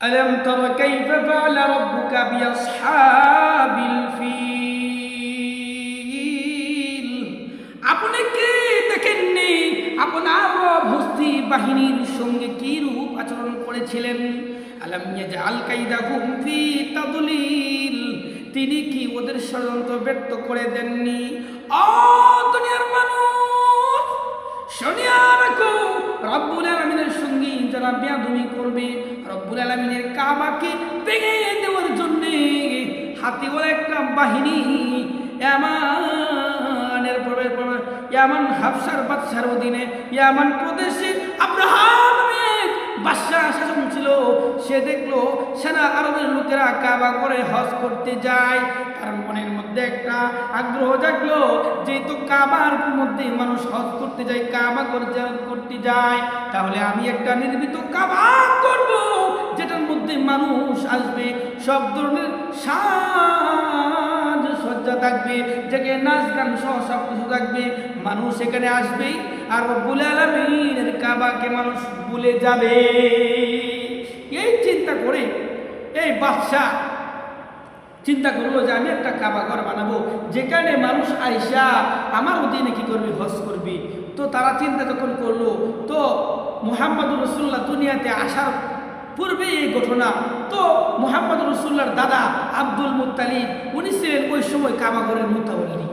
ألم تر كيف فعل ربك بأصحاب الفيل আপনি কি দেখেননি আপনার রব হস্তি বাহিনীর সঙ্গে কি রূপ আচরণ করেছিলেন আলাম ইয়াজআল কাইদাহুম ফি তাদলিল তিনি কি ওদের ষড়যন্ত্র ব্যক্ত করে দেননি ও দুনিয়ার মানুষ শুনিয়া রাখো রব্বুল আলমিনের সঙ্গে যারা বেয়াদুমি করবে। রব্বুল আলমিনের কাবাকে ভেঙে দেওয়ার জন্যে হাতে ওরা একটা বাহিনী, ইয়ামানের প্রবেশ ইয়ামান হাফসার বাদশার অধীনে, ইয়ামান প্রদেশে আব্রাহাম বাদশাহ শাসন ছিল। সে দেখল সারা আরবের লোকেরা কাবা করে হজ করতে যায়। মধ্যে একটা আগ্রহ জাগলো যেহেতু কাবার মধ্যে মানুষ হজ করতে যায়, কাবা করতে যায়, তাহলে আমি একটা নির্মিত কাবা করব, যেটার মধ্যে মানুষ আসবে, সব ধরনের সাজ সজ্জা থাকবে যেখানে নাচ গান সহ সব কিছু থাকবে। মানুষ এখানে আসবেই, আর রব্বুল আলমিনের কাবাকে মানুষ ভুলে যাবে। এই চিন্তা করে, এই বাদশাহ চিন্তা করল যে আমি একটা কাবা ঘর বানাবো। যেখানে মানুষ আইসা, আমার অধীনে কি করবি? হজ করবি? তো তারা চিন্তা যখন করল, তো মোহাম্মদুর রসুল্লাহ দুনিয়াতে আসার পূর্বে এই ঘটনা। তো মোহাম্মদ রসুল্লার দাদা আব্দুল মুতালিব উনি ছিলেন ওই সময় কাবা ঘরের মুতাবল্লি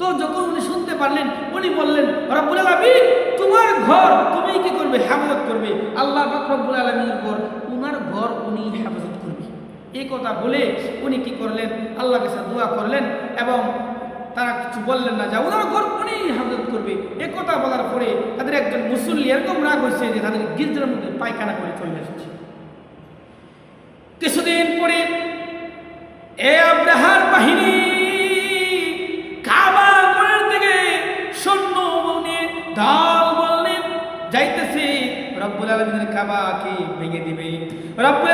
তো যখন উনি শুনতে পারলেন, উনি বললেন, রব্বুল আলমিন, তোমার ঘর তুমি কি করবে? হেফাজত করবে। আল্লাহ রব্বুল আলমীর ঘর, উনার ঘর উনি হেফাজত করবে। এই কথা বলে উনি কি করলেন? আল্লাহ কাছে দোয়া করলেন এবং তারা কিছু বললেন না। যে ঘর উনি হেফাজত করবে। এ কথা বলার পরে তাদের একজন মুসল্লি এরকম রাগ হয়েছে যে তাদের গির্জার মধ্যে পায়খানা করে চলে এসেছে। কিছুদিন পরে এ আব্রাহার বাহিনী কাবা ঘরের দিকে সৈন্য নিয়ে ঢাল বললে যাইতেছে। রব্বুল আলমিনের কাবাকে ভেঙে দিবে। রব্বুল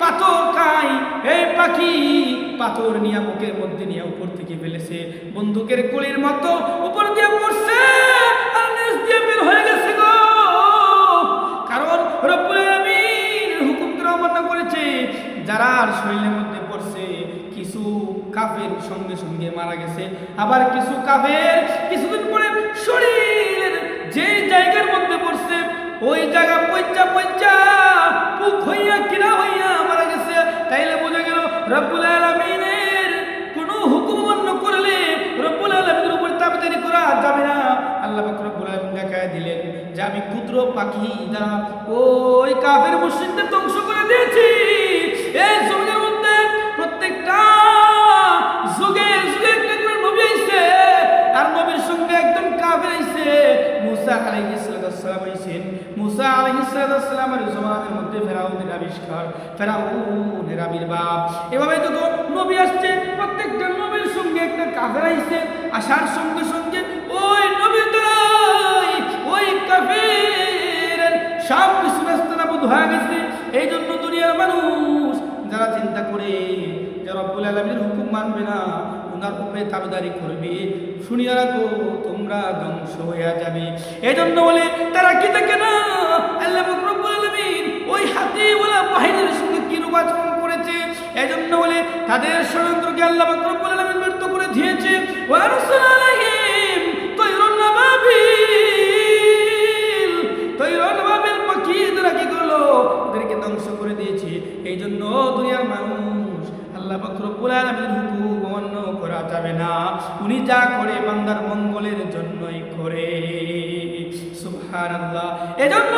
পাথর খায় এই পাখি। পাথর নিয়ে মুখের মধ্যে নিয়ে উপর থেকে ফেলেছে। বন্দুকের গুলির মতো উপর দিয়ে পড়ছে যারা শরীরের মধ্যে পড়ছে, কিছু কাফের সঙ্গে সঙ্গে মারা গেছে, আবার কিছু কাফের কিছুদিন পরে শরীরের যে জায়গার মধ্যে পড়ছে, ওই জায়গা রব্বুল আলামিনের কোনো হুকুম অমান্য করলে রব্বুল আলামিনের উপর তাবেদারি করা যাবে না। আল্লাহ রব্বুল আলামিন দেখায় দিলেন যে আমি ক্ষুদ্র পাখি দ্বারা ওই কাফের মুশরিকদের ধ্বংস করে দিয়েছি। এই জমিনের মধ্যে প্রত্যেকটা যুগে যুগে একটা নবী আইছে, আর নবীর সঙ্গে একজন কাফের আইছে, মুসা আলাইহিস সালাম আইছেন মুসা আলাইহিস সালামের জমানের মধ্যে ফেরাউনের আবিষ্কার, ফেরাউনের আবির্ভাব। এভাবে যত নবী আসছে, প্রত্যেকটা নবীর সঙ্গে একটা কাফের আইছে, আসার সঙ্গে সঙ্গে ওই নবীর দ্বারাই ওই কাফের। সব কিছু নাস্তানাবুদ হয়ে গেছে। এই জন্য দুনিয়ার মানুষ যারা চিন্তা করে যে রব্বুল আলমীর হুকুম মানবে না ওনার উপরে তাবেদারি করবে। শুনিয়া রাখো, তোমরা ধ্বংস হইয়া যাবে। এই জন্য বলে, তারা কি থাকে না? আল্লাহ রব্বুল আলমিন ওই হাতি ওলা বাহিনীর সঙ্গে কি আচরণ করেছে? এই জন্য বলে, তাদের ষড়যন্ত্রকে আল্লাহ রব্বুল আলমিন ব্যর্থ করে দিয়েছে। করল? ধ্বংস করে দিয়েছে। এই জন্য দুনিয়ার মানুষ আল্লাহ বকরবুল আলমীর হুকুম অমান্য করা যাবে না। উনি যা করে বান্দার মঙ্গলের জন্যই করে। এজন্য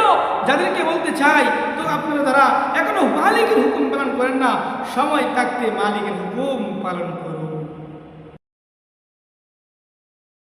যাদেরকে বলতে চাই, তো আপনারা তারা এখনও মালিকের হুকুম পালন করেন না, সময় থাকতে মালিকের হুকুম পালন করুন।